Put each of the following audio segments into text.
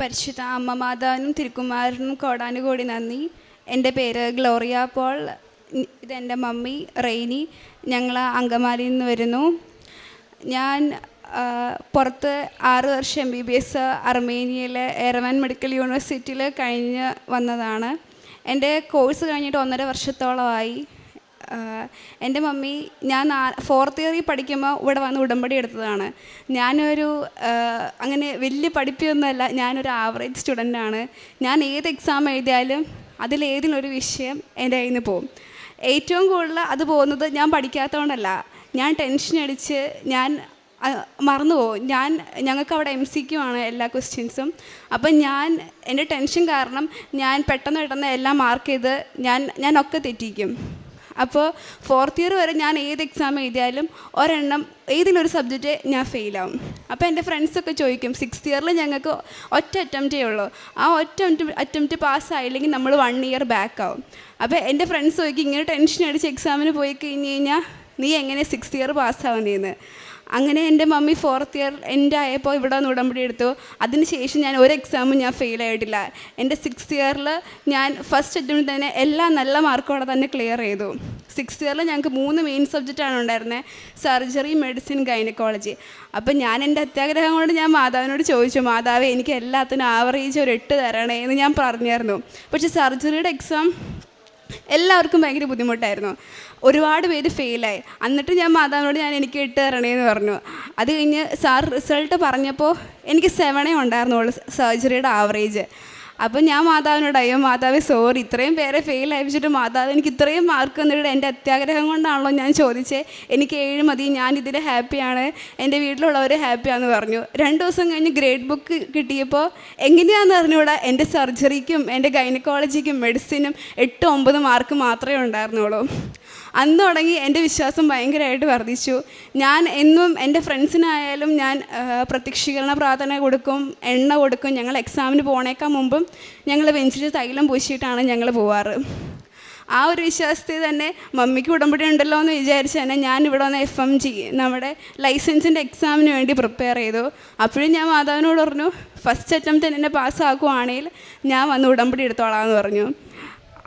പരിശുദ്ധ അമ്മ മാതാവിനും തിരുക്കുമാരനും കോടാനുകോടി നന്ദി. എന്റെ പേര് ഗ്ലോറിയ പോൾ. ഇതെന്റെ മമ്മി റെയ്നി. ഞങ്ങൾ അങ്കമാലിയിൽ നിന്ന് വരുന്നു. ഞാൻ പുറത്ത് ആറ് വർഷം എം ബി ബി എസ് അർമേനിയയിലെ എറവൻ മെഡിക്കൽ യൂണിവേഴ്സിറ്റിയിൽ കഴിഞ്ഞ് വന്നതാണ്. എന്റെ കോഴ്സ് കഴിഞ്ഞിട്ട് ഒന്നര വർഷത്തോളമായി. എന്റെ മമ്മി ഞാൻ ഫോർത്ത് ഇയറിൽ പഠിക്കുമ്പോൾ ഇവിടെ വന്ന് ഉടമ്പടി എടുത്തതാണ്. ഞാനൊരു അങ്ങനെ വലിയ പഠിപ്പിയൊന്നുമല്ല ഞാനൊരു ആവറേജ് സ്റ്റുഡന്റാണ് ഞാൻ ഏത് എക്സാം എഴുതിയാലും അതിലേതിനൊരു വിഷയം എന്റെ കയ്യിൽ നിന്ന് പോകും. ഏറ്റവും കൂടുതൽ അത് പോകുന്നത് ഞാൻ പഠിക്കാത്തതുകൊണ്ടല്ല. ഞാൻ ടെൻഷൻ അടിച്ച് ഞാൻ മറന്നുപോകും ഞാൻ ഞങ്ങൾക്ക് അവിടെ എം സി ആണ് എല്ലാ ക്വസ്റ്റ്യൻസും അപ്പം ഞാൻ എന്റെ ടെൻഷൻ കാരണം ഞാൻ പെട്ടെന്ന് പെട്ടെന്ന് എല്ലാം മാർക്ക് ചെയ്ത് ഞാൻ ഞാനൊക്കെ തെറ്റിക്കും. അപ്പോൾ ഫോർത്ത് ഇയർ വരെ ഞാൻ ഏത് എക്സാം എഴുതിയാലും ഒരെണ്ണം ഏതെങ്കിലും ഒരു സബ്ജക്റ്റ് ഞാൻ ഫെയിലാവും അപ്പോൾ എന്റെ ഫ്രണ്ട്സൊക്കെ ചോദിക്കും സിക്സ്ത് ഇയറിൽ ഞങ്ങൾക്ക് ഒറ്റ അറ്റംപ്റ്റേ ഉള്ളൂ. ആ ഒറ്റ അറ്റംപ്റ്റ് പാസ്സായില്ലെങ്കിൽ നമ്മൾ വൺ ഇയർ ബാക്ക് ആവും. അപ്പോൾ എന്റെ ഫ്രണ്ട്സ് ചോദിക്കും ഇങ്ങനെ ടെൻഷൻ അടിച്ച് എക്സാമിന് പോയി കഴിഞ്ഞ് കഴിഞ്ഞാൽ നീ എങ്ങനെ സിക്സ്ത് ഇയർ പാസ്സാവുന്നതെന്ന് അങ്ങനെ എന്റെ മമ്മി ഫോർത്ത് ഇയർ എന്റെ ആയപ്പോൾ ഇവിടെ നിന്ന് ഉടമ്പടി എടുത്തു. അതിനുശേഷം ഞാൻ ഒരു എക്സാമും ഞാൻ ഫെയിൽ ആയിട്ടില്ല. എന്റെ സിക്സ്ത് ഇയറിൽ ഞാൻ ഫസ്റ്റ് അറ്റംപ്റ്റ് തന്നെ എല്ലാ നല്ല മാർക്കോടെ തന്നെ ക്ലിയർ ചെയ്തു. സിക്സ്ത് ഇയറിൽ ഞങ്ങൾക്ക് മൂന്ന് മെയിൻ സബ്ജക്റ്റാണ് ഉണ്ടായിരുന്നത് സർജറി മെഡിസിൻ ഗൈനക്കോളജി അപ്പം ഞാൻ എന്റെ അത്യാഗ്രഹം കൊണ്ട് ഞാൻ മാതാവിനോട് ചോദിച്ചു മാതാവ് എനിക്ക് എല്ലാത്തിനും ആവറേജ് ഒരു എട്ട് തരണേ എന്ന് ഞാൻ പറഞ്ഞായിരുന്നു. പക്ഷേ സർജറിയുടെ എക്സാം എല്ലാവർക്കും ഭയങ്കര ബുദ്ധിമുട്ടായിരുന്നു. ഒരുപാട് പേര് ഫെയിലായി. എന്നിട്ട് ഞാൻ മാതാവിനോട് ഞാൻ എനിക്ക് ഇട്ട് തരണേന്ന് പറഞ്ഞു. അത് കഴിഞ്ഞ് സാർ റിസൾട്ട് പറഞ്ഞപ്പോൾ എനിക്ക് സെവനേ ഉണ്ടായിരുന്നുള്ളൂ സർജറിയുടെ ആവറേജ്. അപ്പം ഞാൻ മാതാവിനോട് അയ്യോ മാതാവ് സോറി ഇത്രയും പേരെ ഫെയിൽ അയച്ചിട്ട് മാതാവ് എനിക്ക് ഇത്രയും മാർക്ക് എന്നിട്ട് എന്റെ അത്യാഗ്രഹം കൊണ്ടാണല്ലോ ഞാൻ ചോദിച്ചേ. എനിക്ക് ഏഴ് മതി ഞാൻ ഇതിൽ ഹാപ്പിയാണ് എന്റെ വീട്ടിലുള്ളവർ ഹാപ്പിയാണെന്ന് പറഞ്ഞു. രണ്ട് ദിവസം കഴിഞ്ഞ് ഗ്രേഡ് ബുക്ക് കിട്ടിയപ്പോൾ എങ്ങനെയാണെന്ന് അറിഞ്ഞുകൂടാ എന്റെ സർജറിക്കും എന്റെ ഗൈനക്കോളജിക്കും മെഡിസിനും എട്ട് ഒമ്പത് മാർക്ക് മാത്രമേ ഉണ്ടായിരുന്നുള്ളൂ. അന്ന് തുടങ്ങി എന്റെ വിശ്വാസം ഭയങ്കരമായിട്ട് വർദ്ധിച്ചു. ഞാൻ എന്നും എന്റെ ഫ്രണ്ട്സിനായാലും ഞാൻ പ്രത്യക്ഷീകരണ പ്രാർത്ഥന കൊടുക്കും എണ്ണ കൊടുക്കും ഞങ്ങൾ എക്സാമിന് പോണേക്കാൾ മുമ്പും ഞങ്ങൾ വെഞ്ചിൽ തൈലം പൂശിയിട്ടാണ് ഞങ്ങൾ പോവാറ്. ആ ഒരു വിശ്വാസത്തിൽ തന്നെ മമ്മിക്ക് ഉടമ്പടി ഉണ്ടല്ലോ എന്ന് വിചാരിച്ച് തന്നെ ഞാൻ ഇവിടെ വന്ന് എഫ് എം ജി നമ്മുടെ ലൈസൻസിന്റെ എക്സാമിന് വേണ്ടി പ്രിപ്പയർ ചെയ്തു. അപ്പോഴും ഞാൻ മാതാവിനോട് പറഞ്ഞു ഫസ്റ്റ് അറ്റംപ്റ്റ് എന്നെ പാസ്സാക്കുവാണെങ്കിൽ ഞാൻ വന്ന് ഉടമ്പടി എടുത്തോളാം എന്ന് പറഞ്ഞു.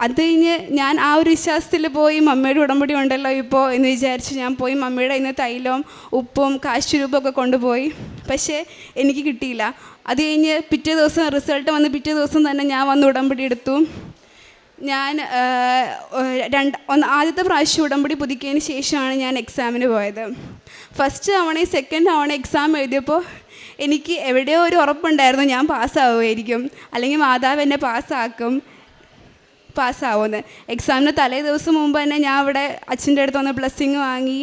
അത് കഴിഞ്ഞ് ഞാൻ ആ ഒരു വിശ്വാസത്തിൽ പോയി മമ്മിയുടെ ഉടമ്പടി ഉണ്ടല്ലോ ഇപ്പോൾ എന്ന് വിചാരിച്ച്. ഞാൻ പോയി മമ്മിയുടെ ഇന്ന് തൈലവും ഉപ്പും കാശുരൂപമൊക്കെ കൊണ്ടുപോയി. പക്ഷേ എനിക്ക് കിട്ടിയില്ല. അത് കഴിഞ്ഞ് പിറ്റേ ദിവസം റിസൾട്ട് വന്ന് പിറ്റേ ദിവസം തന്നെ ഞാൻ വന്ന് ഉടമ്പടി എടുത്തു. ഞാൻ രണ്ട് ഒന്ന് ആദ്യത്തെ പ്രാവശ്യം ഉടമ്പടി പുതുക്കിയതിന് ശേഷമാണ് ഞാൻ എക്സാമിന് പോയത്. ഫസ്റ്റ് തവണയും സെക്കൻഡ് തവണ എക്സാം എഴുതിയപ്പോൾ എനിക്ക് എവിടെയോ ഒരു ഉറപ്പുണ്ടായിരുന്നു ഞാൻ പാസ്സാവുമായിരിക്കും. അല്ലെങ്കിൽ മാതാവ് എന്നെ പാസ്സാക്കും. പാസ്സാവുമെന്ന് എക്സാമിന് തലേ ദിവസം മുമ്പ് തന്നെ ഞാൻ അവിടെ അച്ഛന്റെ അടുത്ത് വന്ന് ബ്ലെസ്സിങ് വാങ്ങി.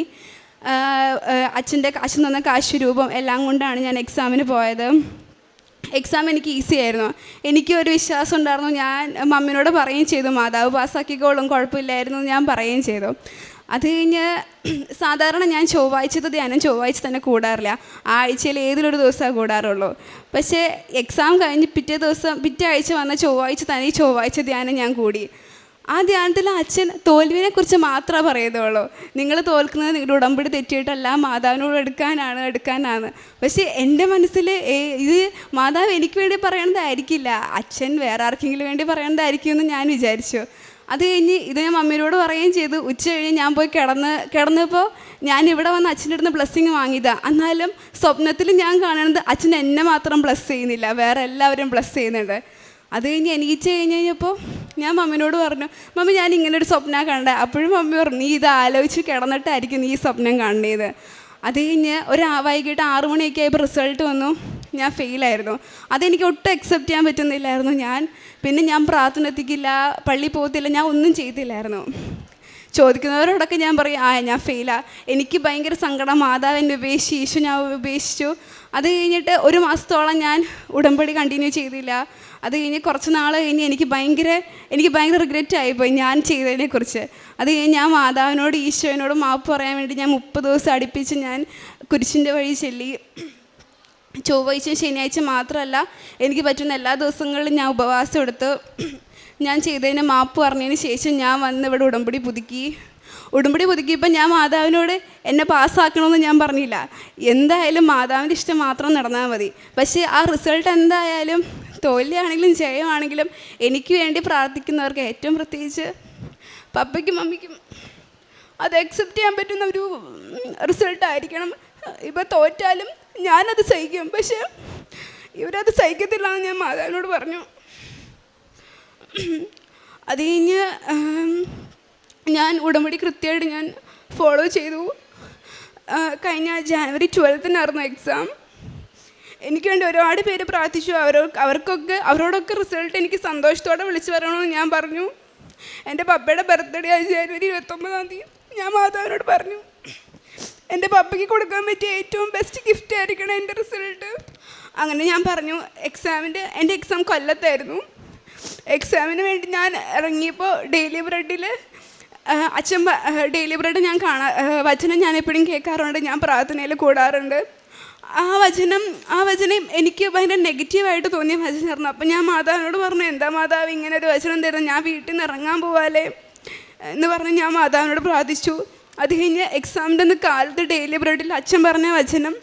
അച്ഛന്റെ കാശ് തന്ന കാശ് രൂപം എല്ലാം കൊണ്ടാണ് ഞാൻ എക്സാമിന് പോയത്. എക്സാം എനിക്ക് ഈസി ആയിരുന്നു. എനിക്ക് ഒരു വിശ്വാസം ഉണ്ടായിരുന്നു. ഞാൻ മമ്മിനോട് പറയുകയും ചെയ്തു. മാതാവ് പാസ്സാക്കിക്കോളും കുഴപ്പമില്ലായിരുന്നു ഞാൻ പറയുകയും ചെയ്തു. അത് കഴിഞ്ഞ് സാധാരണ ഞാൻ ചൊവ്വാഴ്ചത്തെ ധ്യാനം ചൊവ്വാഴ്ച തന്നെ കൂടാറില്ല. ആഴ്ചയിൽ ഏതിലൊരു ദിവസമേ കൂടാറുള്ളൂ. പക്ഷേ എക്സാം കഴിഞ്ഞ് പിറ്റേ ദിവസം പിറ്റേ ആഴ്ച വന്ന ചൊവ്വാഴ്ച തന്നെ ഈ ചൊവ്വാഴ്ച ധ്യാനം ഞാൻ കൂടി. ആ ധ്യാനത്തിൽ അച്ഛൻ തോൽവിനെക്കുറിച്ച് മാത്രമേ പറയുന്നുള്ളൂ നിങ്ങൾ തോൽക്കുന്നത് നിങ്ങളുടെ ഉടമ്പടി തെറ്റിയിട്ടല്ല മാതാവിനോട് എടുക്കാനാണ് എടുക്കാനാണ്. പക്ഷേ എന്റെ മനസ്സിൽ ഇത് മാതാവ് എനിക്ക് വേണ്ടി പറയണതായിരിക്കില്ല. അച്ഛൻ വേറെ ആർക്കെങ്കിലും വേണ്ടി പറയണതായിരിക്കും എന്ന് ഞാൻ വിചാരിച്ചു. അത് കഴിഞ്ഞ് ഇത് ഞാൻ മമ്മിയോട് പറയുകയും ചെയ്തു. ഉച്ച കഴിഞ്ഞ് ഞാൻ പോയി കിടന്ന് കിടന്നപ്പോൾ ഞാൻ ഇവിടെ വന്ന് അച്ഛന്റെ അടുത്ത് ബ്ലെസ്സിങ് വാങ്ങിയതാണ് എന്നാലും സ്വപ്നത്തിൽ ഞാൻ കാണുന്നത് അച്ഛൻ എന്നെ മാത്രം ബ്ലസ് ചെയ്യുന്നില്ല. വേറെ എല്ലാവരും ബ്ലസ് ചെയ്യുന്നുണ്ട്. അത് കഴിഞ്ഞ് എനിക്ക് കഴിഞ്ഞ് കഴിഞ്ഞപ്പോൾ ഞാൻ മമ്മിനോട് പറഞ്ഞു മമ്മി ഞാൻ ഇങ്ങനെ ഒരു സ്വപ്നം കണ്ടേ. അപ്പോഴും മമ്മി പറഞ്ഞു നീ ഇത് ആലോചിച്ച് കിടന്നിട്ടായിരിക്കും നീ ഈ സ്വപ്നം കാണേത് അത് കഴിഞ്ഞ് ഒരു വൈകിട്ട് ആറുമണിയൊക്കെ ആയപ്പോൾ റിസൾട്ട് വന്നു. ഞാൻ ഫെയിലായിരുന്നു അതെനിക്ക് ഒട്ടും അക്സെപ്റ്റ് ചെയ്യാൻ പറ്റുന്നില്ലായിരുന്നു ഞാൻ. പിന്നെ ഞാൻ പ്രാർത്ഥന എത്തിക്കില്ല പള്ളി പോകത്തില്ല ഞാൻ ഒന്നും ചെയ്തില്ലായിരുന്നു. ചോദിക്കുന്നവരോടൊക്കെ ഞാൻ പറയും ആ ഞാൻ ഫെയിലാണ് എനിക്ക് ഭയങ്കര സങ്കടം. മാതാവ് എന്നെ ഉപേക്ഷിച്ചു ഈശോ ഞാൻ ഉപേക്ഷിച്ചു. അത് കഴിഞ്ഞിട്ട് ഒരു മാസത്തോളം ഞാൻ ഉടമ്പടി കണ്ടിന്യൂ ചെയ്തില്ല. അത് കഴിഞ്ഞ് കുറച്ച് നാൾ കഴിഞ്ഞ് എനിക്ക് ഭയങ്കര എനിക്ക് ഭയങ്കര റിഗ്രറ്റ് ആയിപ്പോയി ഞാൻ ചെയ്തതിനെക്കുറിച്ച് അത് കഴിഞ്ഞ് ഞാൻ മാതാവിനോട് ഈശോനോട് മാപ്പ് പറയാൻ വേണ്ടി ഞാൻ മുപ്പത് ദിവസം അടുപ്പിച്ച് ഞാൻ കുരിശിന്റെ വഴി ചെല്ലി. ചൊവ്വാഴ്ച ശനിയാഴ്ച മാത്രമല്ല എനിക്ക് പറ്റുന്ന എല്ലാ ദിവസങ്ങളിലും ഞാൻ ഉപവാസം എടുത്ത് ഞാൻ ചെയ്തതിന് മാപ്പ് പറഞ്ഞതിന് ശേഷം ഞാൻ വന്ന് ഇവിടെ ഉടമ്പടി പുതുക്കി. ഉടമ്പടി പുതുക്കിയപ്പോൾ ഞാൻ മാതാവിനോട് എന്നെ പാസ്സാക്കണമെന്ന് ഞാൻ പറഞ്ഞില്ല. എന്തായാലും മാതാവിന്റെ ഇഷ്ടം മാത്രം നടന്നാൽ മതി. പക്ഷേ ആ റിസൾട്ട് എന്തായാലും തോൽവിയാണെങ്കിലും ജയമാണെങ്കിലും എനിക്ക് വേണ്ടി പ്രാർത്ഥിക്കുന്നവർക്ക് ഏറ്റവും പ്രത്യേകിച്ച് പപ്പയ്ക്കും മമ്മിക്കും അത് അക്സെപ്റ്റ് ചെയ്യാൻ പറ്റുന്ന ഒരു റിസൾട്ടായിരിക്കണം. ഇപ്പോൾ തോറ്റാലും ഞാനത് സഹിക്കും. പക്ഷേ ഇവരത് സഹിക്കത്തില്ല എന്ന് ഞാൻ മാതാവിനോട് പറഞ്ഞു. അത് കഴിഞ്ഞ് ഞാൻ ഉടമ്പടി കൃത്യമായിട്ട് ഞാൻ ഫോളോ ചെയ്തു. കഴിഞ്ഞ ജാനുവരി ട്വൽത്തിനായിരുന്നു എക്സാം എനിക്ക് വേണ്ടി ഒരുപാട് പേര് പ്രാർത്ഥിച്ചു. അവരോ അവർക്കൊക്കെ അവരോടൊക്കെ റിസൾട്ട് എനിക്ക് സന്തോഷത്തോടെ വിളിച്ചു പറയണമെന്ന് ഞാൻ പറഞ്ഞു. എന്റെ പപ്പയുടെ ബർത്ത്ഡേ ആയി ജനുവരി ഇരുപത്തൊമ്പതാം തീയതി. ഞാൻ മാതാവിനോട് പറഞ്ഞു. എന്റെ പപ്പയ്ക്ക് കൊടുക്കാൻ പറ്റിയ ഏറ്റവും ബെസ്റ്റ് ഗിഫ്റ്റ് ആയിരിക്കണം എന്റെ റിസൾട്ട് അങ്ങനെ ഞാൻ പറഞ്ഞു എക്സാമിന്റെ എന്റെ എക്സാം കൊല്ലത്തായിരുന്നു. എക്സാമിന് വേണ്ടി ഞാൻ ഇറങ്ങിയപ്പോൾ ഡെയിലി ബ്രെഡിൽ അച്ഛൻ ഡെയിലി ബ്രെഡ് ഞാൻ കാണാ വചനം ഞാൻ എപ്പോഴും കേൾക്കാറുണ്ട് ഞാൻ പ്രാർത്ഥനയിൽ കൂടാറുണ്ട്. ആ വചനം ആ വചനം എനിക്ക് ഭയങ്കര നെഗറ്റീവായിട്ട് തോന്നിയ വചനമായിരുന്നു. അപ്പം ഞാൻ മാതാവിനോട് പറഞ്ഞു എന്താ മാതാവ് ഇങ്ങനെ ഒരു വചനം തരുന്നത് ഞാൻ വീട്ടിൽ നിന്ന് ഇറങ്ങാൻ പോവാലേ എന്ന് പറഞ്ഞ് ഞാൻ മാതാവിനോട് പ്രാർത്ഥിച്ചു. അത് കഴിഞ്ഞ് എക്സാമിന്റെ അന്ന് കാലത്ത് ഡെയിലി ബ്രെഡിൽ അച്ഛൻ പറഞ്ഞ വചനം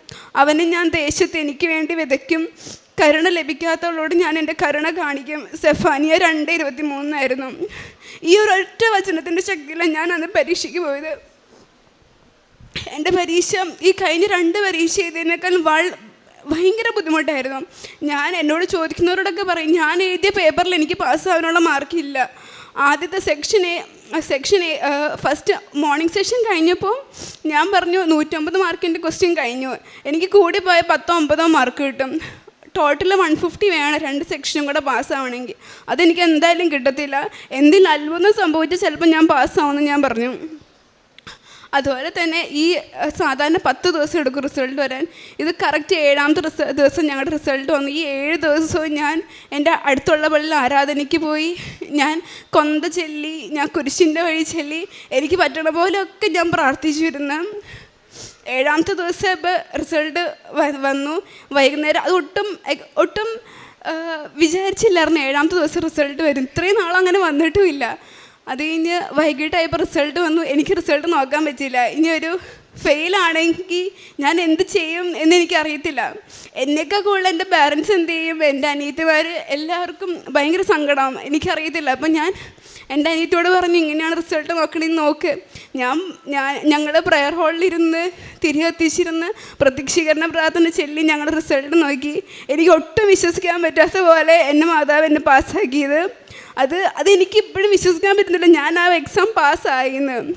അവനെ ഞാൻ ദേശത്ത് എനിക്ക് വേണ്ടി വിതയ്ക്കും. കരുണ ലഭിക്കാത്തവളോട് ഞാൻ എന്റെ കരുണ കാണിക്കും. സെഫാനിയ രണ്ട് ഇരുപത്തി മൂന്നായിരുന്നു ഈ ഒരു ഒറ്റ വചനത്തിന്റെ ശക്തിയിലാണ് ഞാൻ അന്ന് പരീക്ഷയ്ക്ക് പോയത്. എന്റെ പരീക്ഷ ഈ കഴിഞ്ഞ രണ്ട് പരീക്ഷ ചെയ്തതിനേക്കാൾ വൾ ഭയങ്കര ബുദ്ധിമുട്ടായിരുന്നു. ഞാൻ എന്നോട് ചോദിക്കുന്നവരോടൊക്കെ പറയും ഞാൻ എഴുതിയ പേപ്പറിൽ എനിക്ക് പാസ്സാവാനുള്ള മാർക്കില്ല ആദ്യത്തെ സെക്ഷനെ സെക്ഷനെ ഫസ്റ്റ് മോർണിംഗ് സെഷൻ കഴിഞ്ഞപ്പോൾ ഞാൻ പറഞ്ഞു നൂറ്റമ്പത് മാർക്കിന്റെ ക്വസ്റ്റ്യൻ കഴിഞ്ഞു. എനിക്ക് കൂടി പോയ പത്തോ ഒമ്പതോ മാർക്ക് കിട്ടും. ടോട്ടൽ വൺ ഫിഫ്റ്റി വേണം രണ്ട് സെക്ഷനും കൂടെ പാസ്സാവണമെങ്കിൽ അതെനിക്ക് എന്തായാലും കിട്ടത്തില്ല. എന്തെങ്കിലും അത്ഭുതം സംഭവിച്ചാൽ ചിലപ്പോൾ ഞാൻ പാസ്സാവുമെന്ന് ഞാൻ പറഞ്ഞു. അതുപോലെ തന്നെ ഈ സാധാരണ പത്ത് ദിവസം എടുക്കും റിസൾട്ട് വരാൻ. ഇത് കറക്റ്റ് ഏഴാമത്തെ ദിവസം ഞങ്ങളുടെ റിസൾട്ട് വന്നു. ഈ ഏഴ് ദിവസവും ഞാൻ എന്റെ അടുത്തുള്ള പള്ളിയിൽ ആരാധനയ്ക്ക് പോയി. ഞാൻ കൊന്ത ചെല്ലി ഞാൻ കുരിശിന്റെ വഴി ചെല്ലി എനിക്ക് പറ്റണ പോലെയൊക്കെ ഞാൻ പ്രാർത്ഥിച്ചിരുന്നു. ഏഴാമത്തെ ദിവസം ഇപ്പോൾ റിസൾട്ട് വന്നു. വൈകുന്നേരം അത് ഒട്ടും ഒട്ടും വിചാരിച്ചില്ലായിരുന്നു. ഏഴാമത്തെ ദിവസം റിസൾട്ട് വരും. ഇത്രയും നാളങ്ങനെ വന്നിട്ടുമില്ല. അത് കഴിഞ്ഞ് വൈകിട്ടായപ്പോൾ റിസൾട്ട് വന്നു. എനിക്ക് റിസൾട്ട് നോക്കാൻ പറ്റിയില്ല. ഇനി ഒരു ഫെയിലാണെങ്കിൽ ഞാൻ എന്ത് ചെയ്യും എന്ന് എനിക്കറിയത്തില്ല. എന്നേക്കാൾ കൂടുതൽ എന്റെ പാരൻസ് എന്ത് ചെയ്യും? എന്റെ അനിയത്തിമാർ എല്ലാവർക്കും ഭയങ്കര സങ്കടം. എനിക്കറിയത്തില്ല. അപ്പം ഞാൻ എന്റെ അനിയത്തിയോട് പറഞ്ഞു ഇങ്ങനെയാണ് റിസൾട്ട് നോക്കണമെന്ന് നോക്ക്. ഞാൻ ഞാൻ ഞങ്ങൾ പ്രയർ ഹാളിലിരുന്ന് തിരികെ എത്തിച്ചിരുന്ന് പ്രതീക്ഷീകരണ പ്രാർത്ഥന ചൊല്ലി ഞങ്ങളുടെ റിസൾട്ട് നോക്കി. എനിക്ക് ഒട്ടും വിശ്വസിക്കാൻ പറ്റാത്ത പോലെ എന്റെ മാതാവ് എന്നെ പാസ്സാക്കിയത് അത് അതെനിക്ക് ഇപ്പോഴും വിശ്വസിക്കാൻ പറ്റുന്നില്ല. ഞാൻ ആ എക്സാം പാസ്സായിന്ന്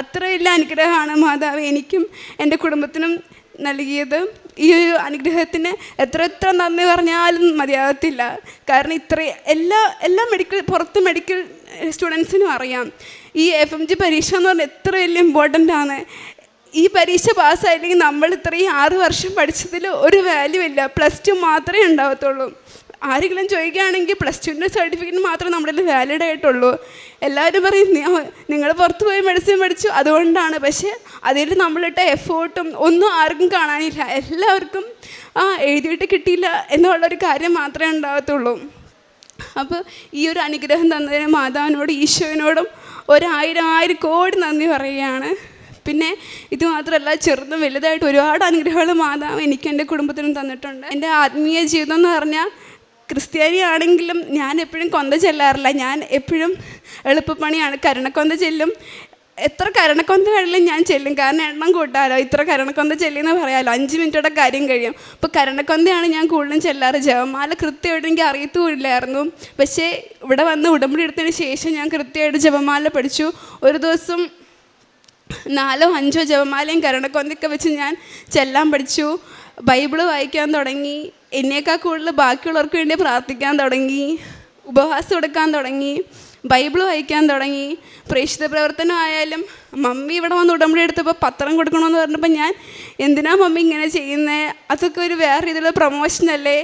അത്രയില്ല അനുഗ്രഹമാണ് മാതാവ് എനിക്കും എന്റെ കുടുംബത്തിനും നൽകിയത്. ഈ ഒരു അനുഗ്രഹത്തിന് എത്ര എത്ര നന്ദി പറഞ്ഞാലും മതിയാകത്തില്ല. കാരണം ഇത്ര എല്ലാ എല്ലാ മെഡിക്കൽ പുറത്ത് മെഡിക്കൽ സ്റ്റുഡൻസിനും അറിയാം. ഈ എഫ് എം ജി പരീക്ഷ എന്ന് പറഞ്ഞാൽ എത്ര വലിയ ഇമ്പോർട്ടന്റ് ആണ്. ഈ പരീക്ഷ പാസ്സായില്ലെങ്കിൽ നമ്മൾ ഇത്രയും ആറ് വർഷം പഠിച്ചതിൽ ഒരു വാല്യൂ ഇല്ല. പ്ലസ് ടു മാത്രമേ ഉണ്ടാവത്തുള്ളൂ. ആരെങ്കിലും ചോദിക്കുകയാണെങ്കിൽ പ്ലസ് ടുവിന്റെ സർട്ടിഫിക്കറ്റ് മാത്രമേ നമ്മുടെ വാലിഡ് ആയിട്ടുള്ളൂ. എല്ലാവരും പറയും നിങ്ങൾ പുറത്ത് പോയി മെഡിസിൻ പഠിച്ചു അതുകൊണ്ടാണ്. പക്ഷേ അതിൽ നമ്മളിട്ട എഫേർട്ടും ഒന്നും ആർക്കും കാണാനില്ല. എല്ലാവർക്കും ആ എഴുതിയിട്ട് കിട്ടിയില്ല എന്നുള്ളൊരു കാര്യം മാത്രമേ ഉണ്ടാകത്തുള്ളൂ. അപ്പോൾ ഈ ഒരു അനുഗ്രഹം തന്നതിന് മാതാവിനോടും ഈശോവിനോടും ഒരായിരം ആയിരം കോടി നന്ദി പറയുകയാണ്. പിന്നെ ഇത് മാത്രമല്ല ചെറുതും വലുതായിട്ട് ഒരുപാട് അനുഗ്രഹങ്ങൾ മാതാവ് എനിക്ക് എന്റെ കുടുംബത്തിനും തന്നിട്ടുണ്ട്. എന്റെ ആത്മീയ ജീവിതം എന്ന് പറഞ്ഞാൽ ക്രിസ്ത്യാനി ആണെങ്കിലും ഞാൻ എപ്പോഴും കൊന്ത ചെല്ലാറില്ല. ഞാൻ എപ്പോഴും എളുപ്പപ്പണിയാണ്. കരുണക്കൊന്ത ചെല്ലും. എത്ര കരണക്കൊന്ത വേണമെങ്കിലും ഞാൻ ചെല്ലും. കാരണം എണ്ണം കൂട്ടാലോ? ഇത്ര കരണക്കൊന്ത ചെല്ലിയെന്ന് പറയാലോ? അഞ്ച് മിനിറ്റോടെ കാര്യം കഴിയും. അപ്പോൾ കരണക്കൊന്തയാണ് ഞാൻ കൂടുതലും ചെല്ലാറ്. ജപമാല കൃത്യമായിട്ട് എനിക്ക് അറിയത്തുമില്ലായിരുന്നു. പക്ഷേ ഇവിടെ വന്ന് ഉടമ്പടി എടുത്തതിന് ശേഷം ഞാൻ കൃത്യമായിട്ട് ജപമാല പഠിച്ചു. ഒരു ദിവസം നാലോ അഞ്ചോ ജപമാലയും കരണക്കൊന്തൊക്കെ വെച്ച് ഞാൻ ചെല്ലാൻ പഠിച്ചു. ബൈബിൾ വായിക്കാൻ തുടങ്ങി. എന്നേക്കാൾ കൂടുതൽ ബാക്കിയുള്ളവർക്ക് വേണ്ടി പ്രാർത്ഥിക്കാൻ തുടങ്ങി ഉപവാസം എടുക്കാൻ തുടങ്ങി ബൈബിൾ വായിക്കാൻ തുടങ്ങി. പ്രേക്ഷിത പ്രവർത്തനമായാലും മമ്മി ഇവിടെ വന്ന് ഉടമ്പടി എടുത്തപ്പോൾ പത്രം കൊടുക്കണമെന്ന് പറഞ്ഞപ്പോൾ ഞാൻ എന്തിനാ മമ്മി ഇങ്ങനെ ചെയ്യുന്നത് അതൊക്കെ ഒരു വേറെ രീതിയിലുള്ള പ്രൊമോഷൻ അല്ലേ?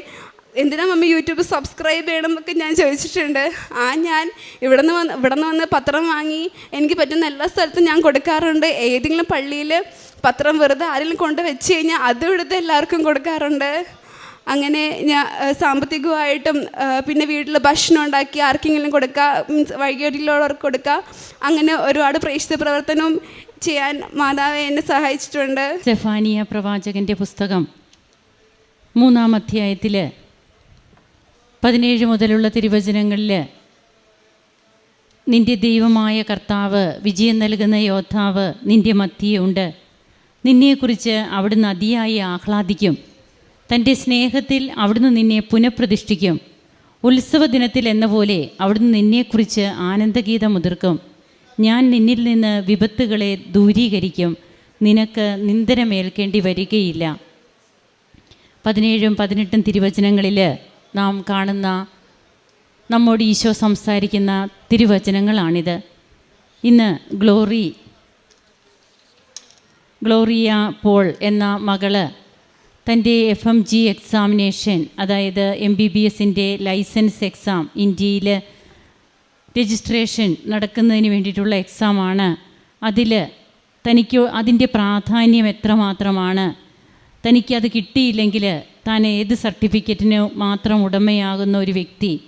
എന്തിനാ മമ്മി യൂട്യൂബ് സബ്സ്ക്രൈബ് ചെയ്യണം എന്നൊക്കെ ഞാൻ ചോദിച്ചിട്ടുണ്ട്. ആ ഞാൻ ഇവിടെ നിന്ന് വന്ന് ഇവിടെ നിന്ന് വന്ന് പത്രം വാങ്ങി എനിക്ക് പറ്റുന്ന എല്ലാ സ്ഥലത്തും ഞാൻ കൊടുക്കാറുണ്ട്. ഏതെങ്കിലും പള്ളിയിൽ പത്രം വെറുതെ ആരെങ്കിലും കൊണ്ട് വെച്ച് കഴിഞ്ഞാൽ അതും എടുത്ത് എല്ലാവർക്കും കൊടുക്കാറുണ്ട്. അങ്ങനെ ഞാൻ സാമ്പത്തികമായിട്ടും പിന്നെ വീട്ടിൽ ഭക്ഷണം ഉണ്ടാക്കി ആർക്കെങ്കിലും കൊടുക്കുക മീൻസ് വഴികേടിലുള്ളവർക്ക് കൊടുക്കുക അങ്ങനെ ഒരുപാട് പ്രേക്ഷിത പ്രവർത്തനവും ചെയ്യാൻ മാതാവ് എന്നെ സഹായിച്ചിട്ടുണ്ട്. സെഫാനിയ പ്രവാചകന്റെ പുസ്തകം മൂന്നാം അധ്യായത്തിൽ പതിനേഴ് മുതലുള്ള തിരുവചനങ്ങളിൽ നിന്റെ ദൈവമായ കർത്താവ് വിജയം നൽകുന്ന യോദ്ധാവ് നിന്റെ മധ്യയുണ്ട് നിന്നെക്കുറിച്ച് അവിടുന്ന് അതിയായി ആഹ്ലാദിക്കും. തന്റെ സ്നേഹത്തിൽ അവിടുന്ന് നിന്നെ പുനഃപ്രതിഷ്ഠിക്കും. ഉത്സവ ദിനത്തിൽ എന്ന പോലെ അവിടുന്ന് നിന്നെക്കുറിച്ച് ആനന്ദഗീതം മുതിർക്കും. ഞാൻ നിന്നിൽ നിന്ന് വിപത്തുകളെ ദൂരീകരിക്കും. നിനക്ക് നിന്ദനമേൽക്കേണ്ടി വരികയില്ല. പതിനേഴും പതിനെട്ടും തിരുവചനങ്ങളിൽ നാം കാണുന്ന നമ്മോട് ഈശോ സംസാരിക്കുന്ന തിരുവചനങ്ങളാണിത്. ഇന്ന് ഗ്ലോറി ഗ്ലോറിയ പോൾ എന്ന മകൾ തന്റെ എഫ് എം ജി എക്സാമിനേഷൻ അതായത് എം ബി ബി എസിന്റെ ലൈസൻസ് എക്സാം ഇന്ത്യയിൽ രജിസ്ട്രേഷൻ നടക്കുന്നതിന് വേണ്ടിയിട്ടുള്ള എക്സാമാണ് അതിൽ തനിക്ക് അതിന്റെ പ്രാധാന്യം എത്രമാത്രമാണ്? തനിക്കത് കിട്ടിയില്ലെങ്കിൽ താൻ ഏത് സർട്ടിഫിക്കറ്റിന് മാത്രം ഉടമയാകുന്ന ഒരു വ്യക്തി.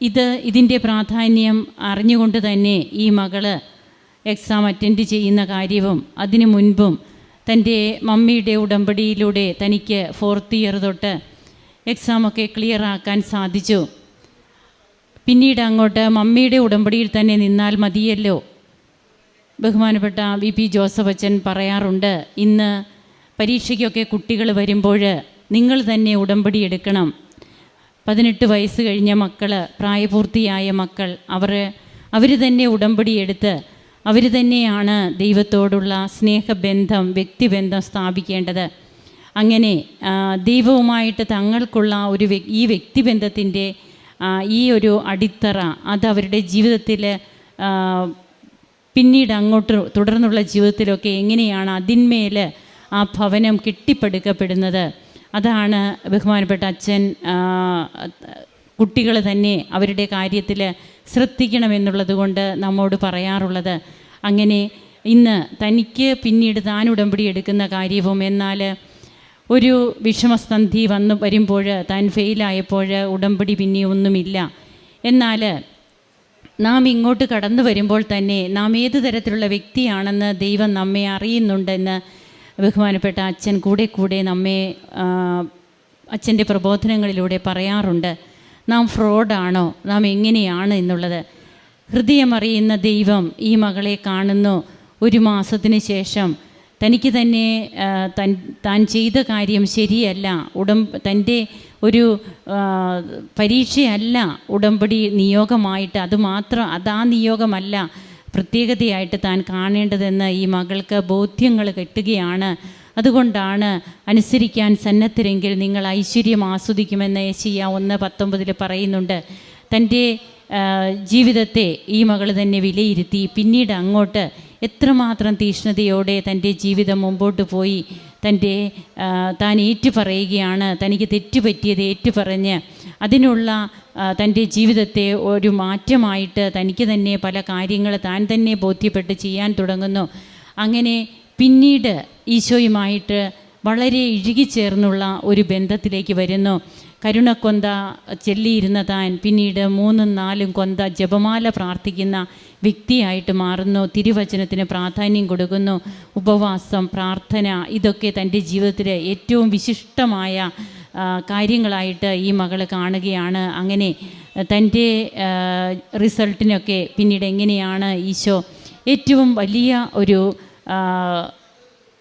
ഇത് ഇതിന്റെ പ്രാധാന്യം അറിഞ്ഞുകൊണ്ട് തന്നെ ഈ മകൾ എക്സാം അറ്റൻഡ് ചെയ്യുന്ന കാര്യവും അതിനു മുൻപും തന്റെ മമ്മിയുടെ ഉടമ്പടിയിലൂടെ തനിക്ക് ഫോർത്ത് ഇയർ തൊട്ട് എക്സാമൊക്കെ ക്ലിയർ ആക്കാൻ സാധിച്ചു. പിന്നീട് അങ്ങോട്ട് മമ്മിയുടെ ഉടമ്പടിയിൽ തന്നെ നിന്നാൽ മതിയല്ലോ. ബഹുമാനപ്പെട്ട വി പി ജോസഫ് അച്ഛൻ പറയാറുണ്ട് ഇന്ന് പരീക്ഷയ്ക്കൊക്കെ കുട്ടികൾ വരുമ്പോൾ നിങ്ങൾ തന്നെ ഉടമ്പടി എടുക്കണം. പതിനെട്ട് വയസ്സ് കഴിഞ്ഞ മക്കൾ പ്രായപൂർത്തിയായ മക്കൾ അവർ അവർ തന്നെ ഉടമ്പടി എടുത്ത് അവർ തന്നെയാണ് ദൈവത്തോടുള്ള സ്നേഹബന്ധം വ്യക്തിബന്ധം സ്ഥാപിക്കേണ്ടത്. അങ്ങനെ ദൈവവുമായിട്ട് തങ്ങൾക്കുള്ള ഒരു ഈ വ്യക്തിബന്ധത്തിന്റെ ഈ ഒരു അടിത്തറ അത് അവരുടെ ജീവിതത്തിൽ പിന്നീട് അങ്ങോട്ട് തുടർന്നുള്ള ജീവിതത്തിലൊക്കെ എങ്ങനെയാണ് അതിന്മേൽ ആ ഭവനം കെട്ടിപ്പടുക്കപ്പെടുന്നത്. അതാണ് ബഹുമാനപ്പെട്ട അച്ഛൻ കുട്ടികൾ തന്നെ അവരുടെ കാര്യത്തിൽ ശ്രദ്ധിക്കണമെന്നുള്ളത് കൊണ്ട് നമ്മോട് പറയാറുള്ളത്. അങ്ങനെ ഇന്ന് തനിക്ക് പിന്നീട് താൻ ഉടമ്പടി എടുക്കുന്ന കാര്യവും എന്നാൽ ഒരു വിഷമസന്ധി വന്നു വരുമ്പോൾ താൻ ഫെയിലായപ്പോൾ ഉടമ്പടി പിന്നെ ഒന്നുമില്ല. എന്നാൽ നാം ഇങ്ങോട്ട് കടന്നു വരുമ്പോൾ തന്നെ നാം ഏത് തരത്തിലുള്ള വ്യക്തിയാണെന്ന് ദൈവം നമ്മെ അറിയുന്നുണ്ടെന്ന് ബഹുമാനപ്പെട്ട അച്ഛൻ കൂടെ കൂടെ നമ്മെ അച്ഛന്റെ പ്രബോധനങ്ങളിലൂടെ പറയാറുണ്ട്. നാം ഫ്രോഡാണോ? നാം എങ്ങനെയാണ് എന്നുള്ളത്? ഹൃദയമറിയുന്ന ദൈവം ഈ മകളെ കാണുന്നു ഒരു മാസത്തിന് ശേഷം. തനിക്ക് തന്നെ തൻ താൻ ചെയ്ത കാര്യം ശരിയല്ല. ഉടം തന്റെ ഒരു പരീക്ഷയല്ല ഉടമ്പടി നിയോഗമായിട്ട്. അത് മാത്രം അതാ നിയോഗമല്ല. പ്രത്യേകതയായിട്ട് താൻ കാണേണ്ടതെന്ന് ഈ മകൾക്ക് ബോധ്യങ്ങൾ കെട്ടുകയാണ്. അതുകൊണ്ടാണ് അനുസരിക്കാൻ സന്നദ്ധരെങ്കിൽ നിങ്ങൾ ഐശ്വര്യം ആസ്വദിക്കുമെന്ന് ഏശിയ ഒന്ന് പത്തൊമ്പതിൽ പറയുന്നുണ്ട്. തന്റെ ജീവിതത്തെ ഈ മകൾ തന്നെ വിലയിരുത്തി. പിന്നീട് അങ്ങോട്ട് എത്രമാത്രം തീഷ്ണതയോടെ തന്റെ ജീവിതം മുമ്പോട്ട് പോയി തന്റെ താൻ ഏറ്റുപറയുകയാണ് തനിക്ക് തെറ്റുപറ്റിയത് ഏറ്റുപറഞ്ഞ് അതിനുള്ള തന്റെ ജീവിതത്തെ ഒരു മാറ്റമായിട്ട് തനിക്ക് തന്നെ പല കാര്യങ്ങൾ താൻ തന്നെ ബോധ്യപ്പെട്ട് ചെയ്യാൻ തുടങ്ങുന്നു. അങ്ങനെ പിന്നീട് ഈശോയുമായിട്ട് വളരെ ഇഴുകിച്ചേർന്നുള്ള ഒരു ബന്ധത്തിലേക്ക് വരുന്നു. കരുണക്കൊന്ത ചെല്ലിയിരുന്ന താൻ പിന്നീട് മൂന്നും നാലും കൊന്ത ജപമാല പ്രാർത്ഥിക്കുന്ന വ്യക്തിയായിട്ട് മാറുന്നു. തിരുവചനത്തിന് പ്രാധാന്യം കൊടുക്കുന്നു. ഉപവാസം പ്രാർത്ഥന ഇതൊക്കെ തന്റെ ജീവിതത്തിലെ ഏറ്റവും വിശിഷ്ടമായ കാര്യങ്ങളായിട്ട് ഈ മകൾ കാണുകയാണ്. അങ്ങനെ തന്റെ റിസൾട്ടിനൊക്കെ പിന്നീട് എങ്ങനെയാണ് ഈശോ ഏറ്റവും വലിയ ഒരു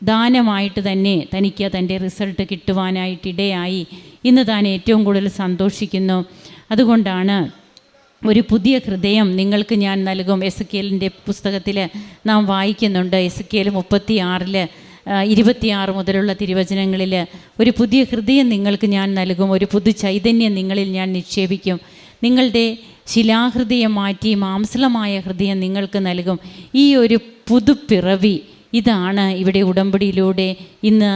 ദാനമായിട്ട് തന്നെ തനിക്ക് തന്റെ റിസൾട്ട് കിട്ടുവാനായിട്ടിടയായി ഇന്ന് താൻ ഏറ്റവും കൂടുതൽ സന്തോഷിക്കുന്നു. അതുകൊണ്ടാണ് ഒരു പുതിയ ഹൃദയം നിങ്ങൾക്ക് ഞാൻ നൽകും. എസ് കെലിന്റെ പുസ്തകത്തിൽ നാം വായിക്കുന്നുണ്ട്. എസ് കെൽ മുപ്പത്തി ആറിൽ ഇരുപത്തിയാറ് മുതലുള്ള തിരുവചനങ്ങളിൽ ഒരു പുതിയ ഹൃദയം നിങ്ങൾക്ക് ഞാൻ നൽകും. ഒരു പുതു ചൈതന്യം നിങ്ങളിൽ ഞാൻ നിക്ഷേപിക്കും. നിങ്ങളുടെ ശിലാഹൃദയം മാറ്റി മാംസളമായ ഹൃദയം നിങ്ങൾക്ക് നൽകും. ഈ ഒരു പുതുപ്പിറവി ഇതാണ് ഇവിടെ ഉടമ്പടിയിലൂടെ ഇന്ന്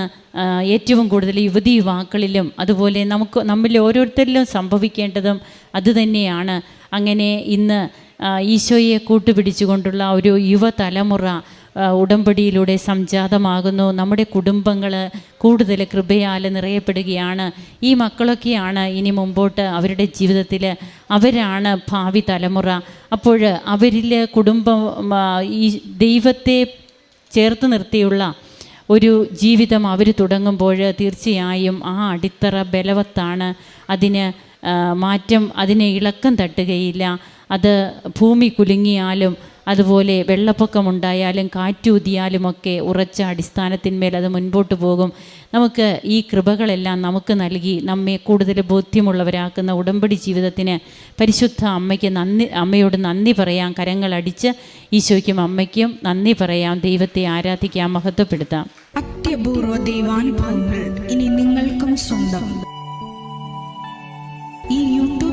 ഏറ്റവും കൂടുതൽ യുവതി യുവാക്കളിലും അതുപോലെ നമുക്ക് നമ്മിൽ ഓരോരുത്തരിലും സംഭവിക്കേണ്ടതും അതുതന്നെയാണ്. അങ്ങനെ ഇന്ന് ഈശോയെ കൂട്ടുപിടിച്ചുകൊണ്ടുള്ള ഒരു യുവതലമുറ ഉടമ്പടിയിലൂടെ സംജാതമാകുന്നു. നമ്മുടെ കുടുംബങ്ങൾ കൂടുതൽ കൃപയാൽ നിറയപ്പെടുകയാണ്. ഈ മക്കളൊക്കെയാണ് ഇനി മുമ്പോട്ട് അവരുടെ ജീവിതത്തിൽ അവരാണ് ഭാവി തലമുറ. അപ്പോൾ അവരിൽ കുടുംബം ഈ ദൈവത്തെ ചേർത്ത് നിർത്തിയുള്ള ഒരു ജീവിതം അവർ തുടങ്ങുമ്പോൾ തീർച്ചയായും ആ അടിത്തറ ബലവത്താണ്. അതിന് മാറ്റം അതിനെ ഇളക്കം തട്ടുകയില്ല. അത് ഭൂമി കുലുങ്ങിയാലും അതുപോലെ വെള്ളപ്പൊക്കമുണ്ടായാലും കാറ്റൂതിയാലുമൊക്കെ ഉറച്ച അടിസ്ഥാനത്തിന്മേൽ അത് മുൻപോട്ട് പോകും. നമുക്ക് ഈ കൃപകളെല്ലാം നമുക്ക് നൽകി നമ്മെ കൂടുതൽ ബോധ്യമുള്ളവരാക്കുന്ന ഉടമ്പടി ജീവിതത്തിന് പരിശുദ്ധ അമ്മയ്ക്ക് നന്ദി അമ്മയോട് നന്ദി പറയാം. കരങ്ങളടിച്ച് ഈശോയ്ക്കും അമ്മയ്ക്കും നന്ദി പറയാം. ദൈവത്തെ ആരാധിക്കാം മഹത്വപ്പെടുത്താം. അത്യപൂർവ ദൈവാനുഭവങ്ങൾ ഇനി നിങ്ങൾക്കും സ്വന്തം. ഈ